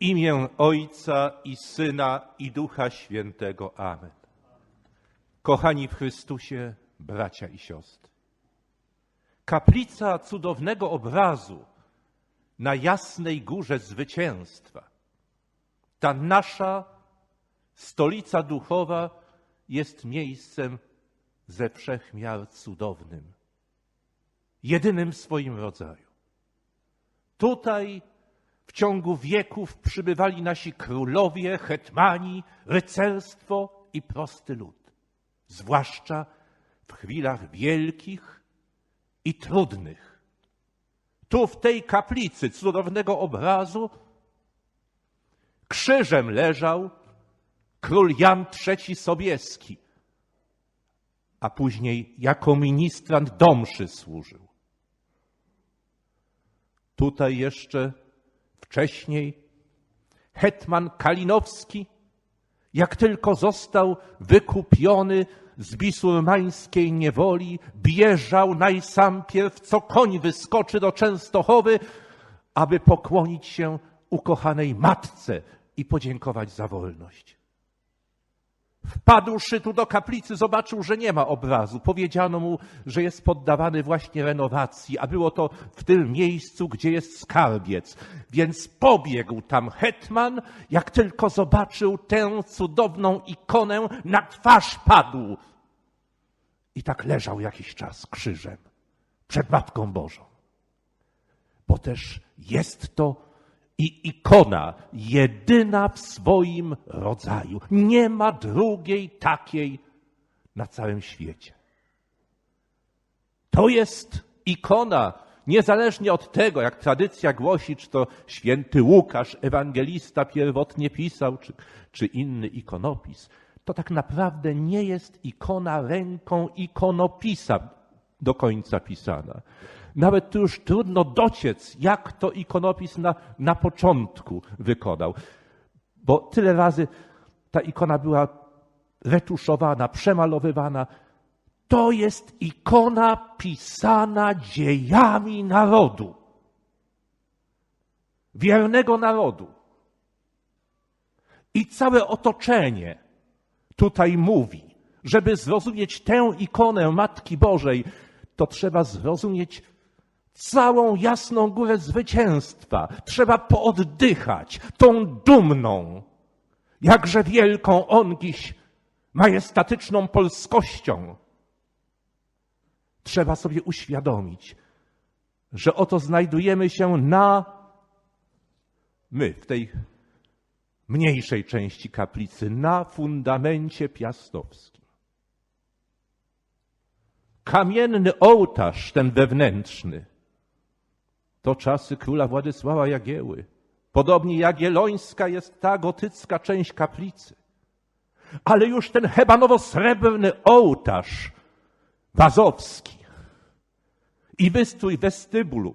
imię Ojca i Syna i Ducha Świętego. Amen. Kochani w Chrystusie, bracia i siostry. Kaplica cudownego obrazu na jasnej górze zwycięstwa. Ta nasza stolica duchowa jest miejscem ze wszechmiar cudownym, jedynym w swoim rodzaju. Tutaj w ciągu wieków przybywali nasi królowie, hetmani, rycerstwo i prosty lud, zwłaszcza w chwilach wielkich i trudnych. Tu w tej kaplicy cudownego obrazu krzyżem leżał król Jan III Sobieski, a później jako ministrant domszy służył. Tutaj jeszcze wcześniej hetman Kalinowski, jak tylko został wykupiony z bisurmańskiej niewoli, bieżał najsampierw, co koń wyskoczy do Częstochowy, aby pokłonić się ukochanej matce i podziękować za wolność. Wpadłszy tu do kaplicy, zobaczył, że nie ma obrazu. Powiedziano mu, że jest poddawany właśnie renowacji, a było to w tym miejscu, gdzie jest skarbiec. Więc pobiegł tam hetman, jak tylko zobaczył tę cudowną ikonę, na twarz padł. I tak leżał jakiś czas krzyżem przed Matką Bożą. Bo też jest to i ikona jedyna w swoim rodzaju. Nie ma drugiej takiej na całym świecie. To jest ikona, niezależnie od tego, jak tradycja głosi, czy to święty Łukasz, ewangelista pierwotnie pisał, czy, czy inny ikonopis. To tak naprawdę nie jest ikona ręką ikonopisa do końca pisana. Nawet tu już trudno dociec, jak to ikonopis na, na początku wykonał. Bo tyle razy ta ikona była retuszowana, przemalowywana. To jest ikona pisana dziejami narodu. Wiernego narodu. I całe otoczenie tutaj mówi, żeby zrozumieć tę ikonę Matki Bożej, to trzeba zrozumieć całą jasną górę zwycięstwa. Trzeba pooddychać tą dumną, jakże wielką ongiś majestatyczną polskością. Trzeba sobie uświadomić, że oto znajdujemy się na my w tej mniejszej części kaplicy, na fundamencie piastowskim. Kamienny ołtarz, ten wewnętrzny, to czasy króla Władysława Jagieły. Podobnie jagiellońska jest ta gotycka część kaplicy. Ale już ten hebanowo-srebrny ołtarz wazowski i wystrój westybulu,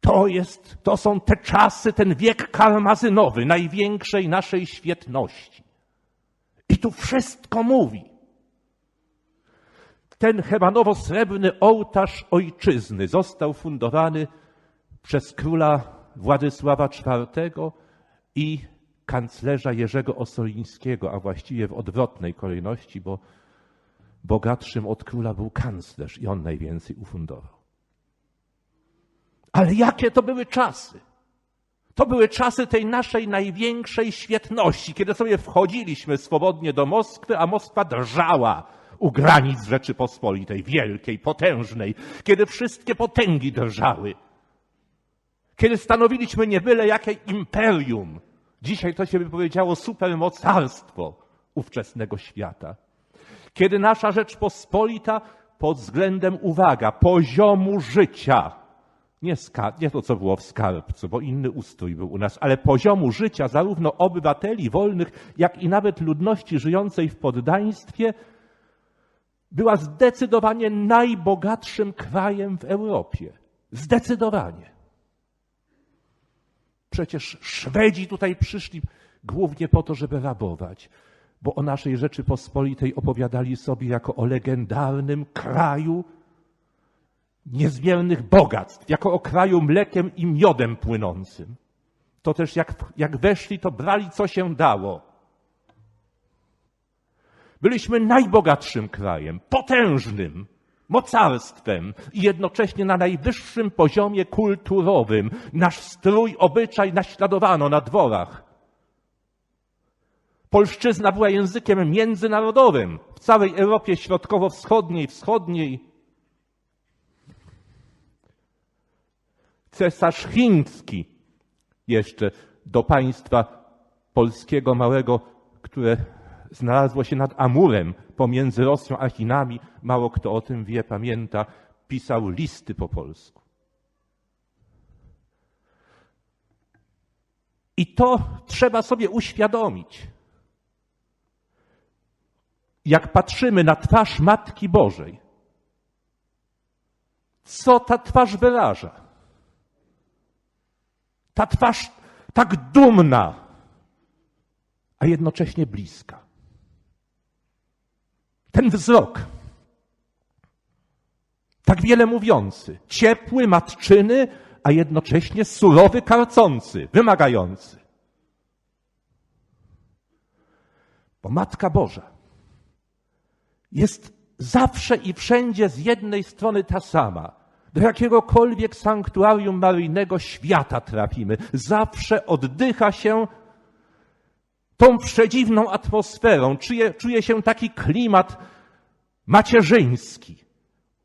to jest, to są te czasy, ten wiek karmazynowy, największej naszej świetności. I tu wszystko mówi ten hebanowo-srebrny ołtarz ojczyzny został fundowany przez króla Władysława IV i kanclerza Jerzego Osolińskiego, a właściwie w odwrotnej kolejności, bo bogatszym od króla był kanclerz i on najwięcej ufundował. Ale jakie to były czasy? To były czasy tej naszej największej świetności, kiedy sobie wchodziliśmy swobodnie do Moskwy, a Moskwa drżała u granic Rzeczypospolitej, wielkiej, potężnej, kiedy wszystkie potęgi drżały, kiedy stanowiliśmy nie byle jakie imperium, dzisiaj to się by powiedziało supermocarstwo ówczesnego świata, kiedy nasza Rzeczpospolita pod względem, uwaga, poziomu życia, nie, nie to, co było w skarbcu, bo inny ustrój był u nas, ale poziomu życia zarówno obywateli wolnych, jak i nawet ludności żyjącej w poddaństwie, była zdecydowanie najbogatszym krajem w Europie. Zdecydowanie. Przecież Szwedzi tutaj przyszli głównie po to, żeby rabować, bo o naszej Rzeczypospolitej opowiadali sobie jako o legendarnym kraju niezmiernych bogactw, jako o kraju mlekiem i miodem płynącym. to też jak, jak weszli, to brali co się dało. Byliśmy najbogatszym krajem, potężnym, mocarstwem i jednocześnie na najwyższym poziomie kulturowym. Nasz strój, obyczaj naśladowano na dworach. Polszczyzna była językiem międzynarodowym w całej Europie Środkowo-Wschodniej, Wschodniej. Cesarz chiński jeszcze do państwa polskiego małego, które znalazło się nad Amurem pomiędzy Rosją a Chinami. Mało kto o tym wie, pamięta. Pisał listy po polsku. I to trzeba sobie uświadomić. Jak patrzymy na twarz Matki Bożej, co ta twarz wyraża? Ta twarz tak dumna, a jednocześnie bliska. Ten wzrok, tak wiele mówiący, ciepły, matczyny, a jednocześnie surowy, karcący, wymagający. Bo Matka Boża jest zawsze i wszędzie z jednej strony ta sama. Do jakiegokolwiek sanktuarium maryjnego świata trafimy, zawsze oddycha się tą przedziwną atmosferą, czuje, czuje się taki klimat macierzyński.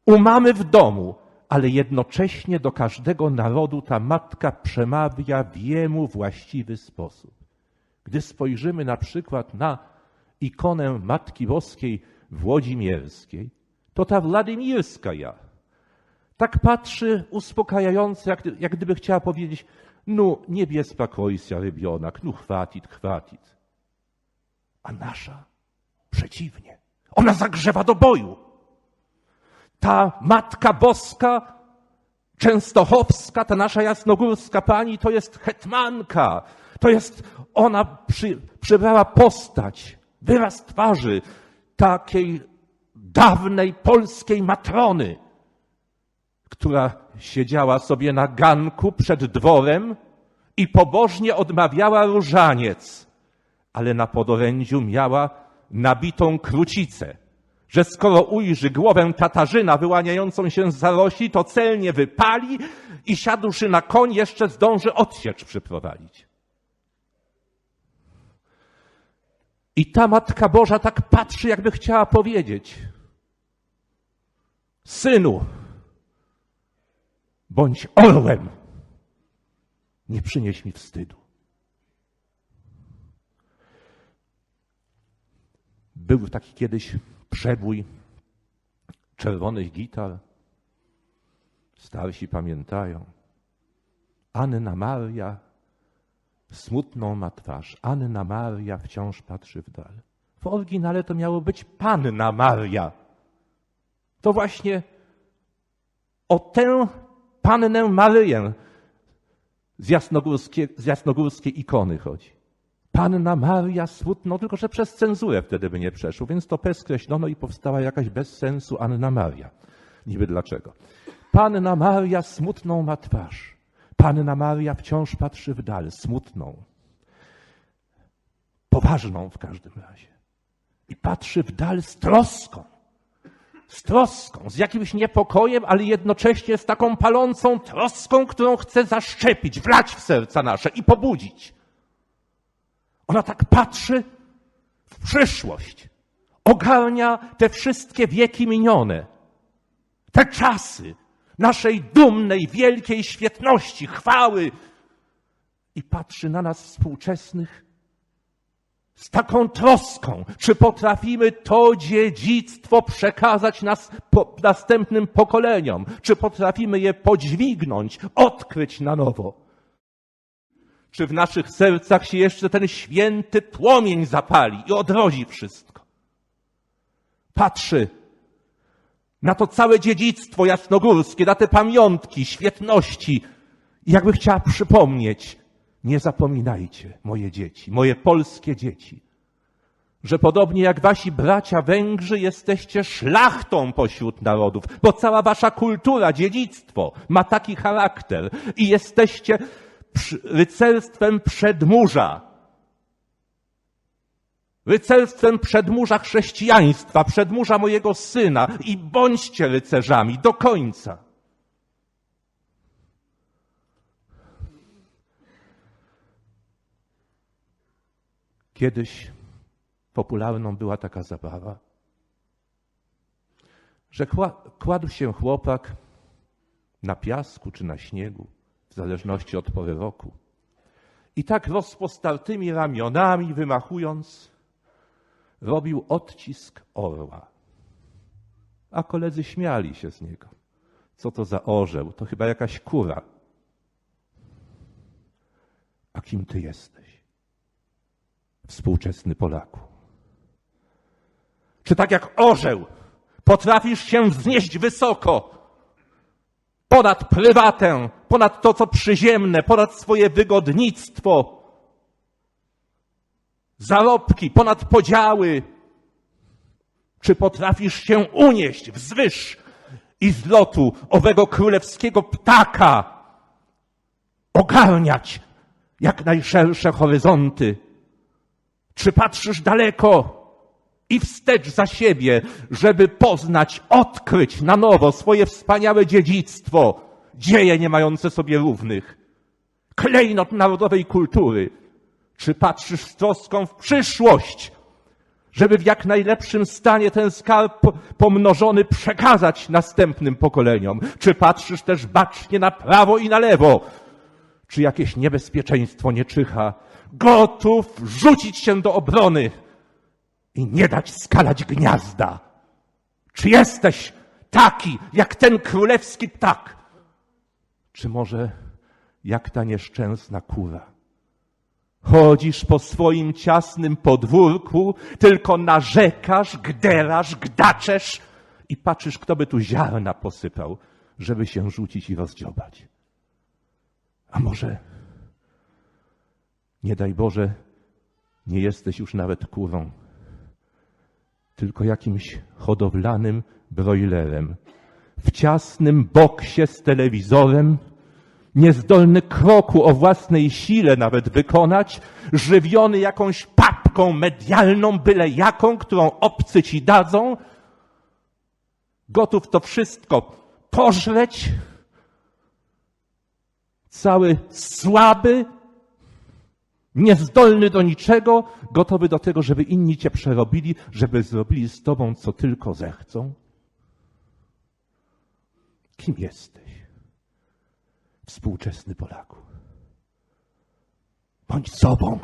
U mamy w domu, ale jednocześnie do każdego narodu ta matka przemawia w jemu właściwy sposób. Gdy spojrzymy na przykład na ikonę Matki Boskiej Włodzimierskiej, to ta Władimirska ja tak patrzy uspokajająco, jak, jak gdyby chciała powiedzieć, no nie bespokojся, rybionak, no chwatit, chwatit. A nasza przeciwnie. Ona zagrzewa do boju. Ta Matka Boska, Częstochowska, ta nasza jasnogórska pani, to jest hetmanka. To jest, ona przy, przybrała postać, wyraz twarzy takiej dawnej polskiej matrony, która siedziała sobie na ganku przed dworem i pobożnie odmawiała różaniec, ale na podorędziu miała nabitą krucicę, że skoro ujrzy głowę Tatarzyna wyłaniającą się z zarośli, to celnie wypali i siadłszy na koń jeszcze zdąży odsiecz przyprowadzić. I ta Matka Boża tak patrzy, jakby chciała powiedzieć: Synu, bądź orłem, nie przynieś mi wstydu. Był taki kiedyś przebój czerwonych gitar. Starsi pamiętają. Anna Maria smutną ma twarz. Anna Maria wciąż patrzy w dal. W oryginale to miało być Panna Maria. To właśnie o tę Pannę Maryję z, jasnogórskie, z jasnogórskiej ikony chodzi. Panna Maria smutno, tylko że przez cenzurę wtedy by nie przeszło, więc to P skreślono i powstała jakaś bez sensu Anna Maria. Niby dlaczego. Panna Maria smutną ma twarz. Panna Maria wciąż patrzy w dal, smutną. Poważną w każdym razie. I patrzy w dal z troską. Z troską, z jakimś niepokojem, ale jednocześnie z taką palącą troską, którą chce zaszczepić, wlać w serca nasze i pobudzić. Ona tak patrzy w przyszłość. Ogarnia te wszystkie wieki minione. Te czasy naszej dumnej, wielkiej świetności, chwały. I patrzy na nas współczesnych z taką troską, czy potrafimy to dziedzictwo przekazać nas po następnym pokoleniom, czy potrafimy je podźwignąć, odkryć na nowo. Czy w naszych sercach się jeszcze ten święty płomień zapali i odrodzi wszystko? Patrzy na to całe dziedzictwo jasnogórskie, na te pamiątki, świetności. I jakby chciała przypomnieć, nie zapominajcie, moje dzieci, moje polskie dzieci, że podobnie jak wasi bracia Węgrzy jesteście szlachtą pośród narodów, bo cała wasza kultura, dziedzictwo ma taki charakter i jesteście rycerstwem przedmurza. Rycerstwem przedmurza chrześcijaństwa, przedmurza mojego syna i bądźcie rycerzami do końca. Kiedyś popularną była taka zabawa, że kła- kładł się chłopak na piasku czy na śniegu, w zależności od pory roku. I tak rozpostartymi ramionami wymachując, robił odcisk orła. A koledzy śmiali się z niego. Co to za orzeł? To chyba jakaś kura. A kim ty jesteś? Współczesny Polaku. Czy tak jak orzeł potrafisz się wznieść wysoko, ponad prywatę, ponad to, co przyziemne, ponad swoje wygodnictwo, zarobki, ponad podziały? Czy potrafisz się unieść wzwyż i z lotu owego królewskiego ptaka ogarniać jak najszersze horyzonty? Czy patrzysz daleko i wstecz za siebie, żeby poznać, odkryć na nowo swoje wspaniałe dziedzictwo, dzieje nie mające sobie równych, klejnot narodowej kultury? Czy patrzysz z troską w przyszłość, żeby w jak najlepszym stanie ten skarb pomnożony przekazać następnym pokoleniom? Czy patrzysz też bacznie na prawo i na lewo? Czy jakieś niebezpieczeństwo nie czyha? Gotów rzucić się do obrony i nie dać skalać gniazda. Czy jesteś taki, jak ten królewski ptak? Czy może jak ta nieszczęsna kura? Chodzisz po swoim ciasnym podwórku, tylko narzekasz, gderasz, gdaczesz i patrzysz, kto by tu ziarna posypał, żeby się rzucić i rozdziobać. A może, nie daj Boże, nie jesteś już nawet kurą, tylko jakimś hodowlanym broilerem, w ciasnym boksie z telewizorem, niezdolny kroku o własnej sile nawet wykonać, żywiony jakąś papką medialną, byle jaką, którą obcy ci dadzą, gotów to wszystko pożreć, cały słaby, niezdolny do niczego, gotowy do tego, żeby inni cię przerobili, żeby zrobili z tobą, co tylko zechcą? Kim jesteś? Współczesny Polaku. Bądź sobą.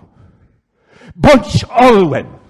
Bądź orłem.